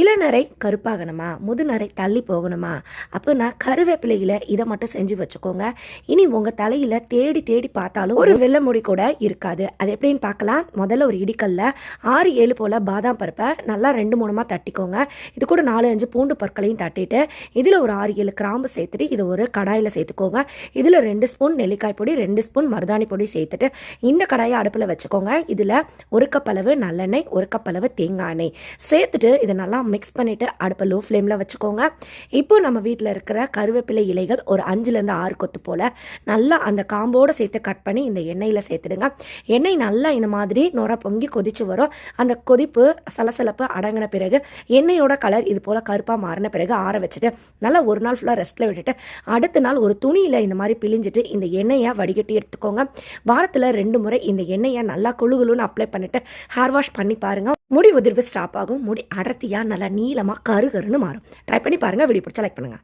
இளநரை கருப்பாகணுமா? முதுநரை தள்ளி போகணுமா? அப்போ நான் கருவேப்பிலையில் இதை மட்டும் செஞ்சு வச்சுக்கோங்க. இனி உங்கள் தலையில் தேடி தேடி பார்த்தாலும் ஒரு வெள்ளை முடி கூட இருக்காது. அது எப்படின்னு பார்க்கலாம். முதல்ல ஒரு இடிக்கல்ல ஆறு ஏழு போல் பாதாம் பருப்பை நல்லா ரெண்டு மூணுமா தட்டிக்கோங்க. இது கூட நாலு அஞ்சு பூண்டு பற்களையும் தட்டிட்டு இதில் ஒரு ஆறு ஏழு கிராம்பு சேர்த்துட்டு இது ஒரு கடாயில் சேர்த்துக்கோங்க. இதில் ரெண்டு ஸ்பூன் நெல்லிக்காய் பொடி ரெண்டு ஸ்பூன் மருதாணி பொடி சேர்த்துட்டு இந்த கடாயை அடுப்பில் வச்சுக்கோங்க. இதில் ஒரு கப் அளவு நல்லெண்ணெய் ஒரு கப் அளவு தேங்காய் எண்ணெய். சேர்த்துட்டு இதை நல்லா மிக்ஸ் பண்ணிவிட்டு அடுப்பை லோ ஃப்ளேமில் வச்சுக்கோங்க. இப்போது நம்ம வீட்டில் இருக்கிற கருவேப்பிலை இலைகள் ஒரு அஞ்சுலேருந்து ஆறு கொத்து போல் நல்லா அந்த காம்போடு சேர்த்து கட் பண்ணி இந்த எண்ணெயில் சேர்த்துடுங்க. எண்ணெய் நல்லா இந்த மாதிரி நுர பொங்கி கொதிச்சு வரும். அந்த கொதிப்பு சலசலப்பு அடங்கின பிறகு எண்ணெயோட கலர் இது போல் கருப்பாக மாறின பிறகு ஆற வச்சுட்டு நல்லா ஒரு நாள் ஃபுல்லாக ரெஸ்ட்டில் விட்டுட்டு அடுத்த நாள் ஒரு துணியில் இந்த மாதிரி பிழிஞ்சிட்டு இந்த எண்ணெயை வடிகட்டி எடுத்துக்கோங்க. வாரத்தில் ரெண்டு முறை இந்த எண்ணெயை நல்லா குழு குழுன்னு அப்ளை பண்ணிட்டு ஹேர் வாஷ் பண்ணி பாருங்கள் முடி உதிர்வு ஸ்டாப் ஆகும். முடி அடர்த்தியாக நல்லா நீளமாக கரு கருன்னு மாறும். ட்ரை பண்ணி பாருங்கள் வீடியோ பிடிச்சா லைக் பண்ணுங்கள்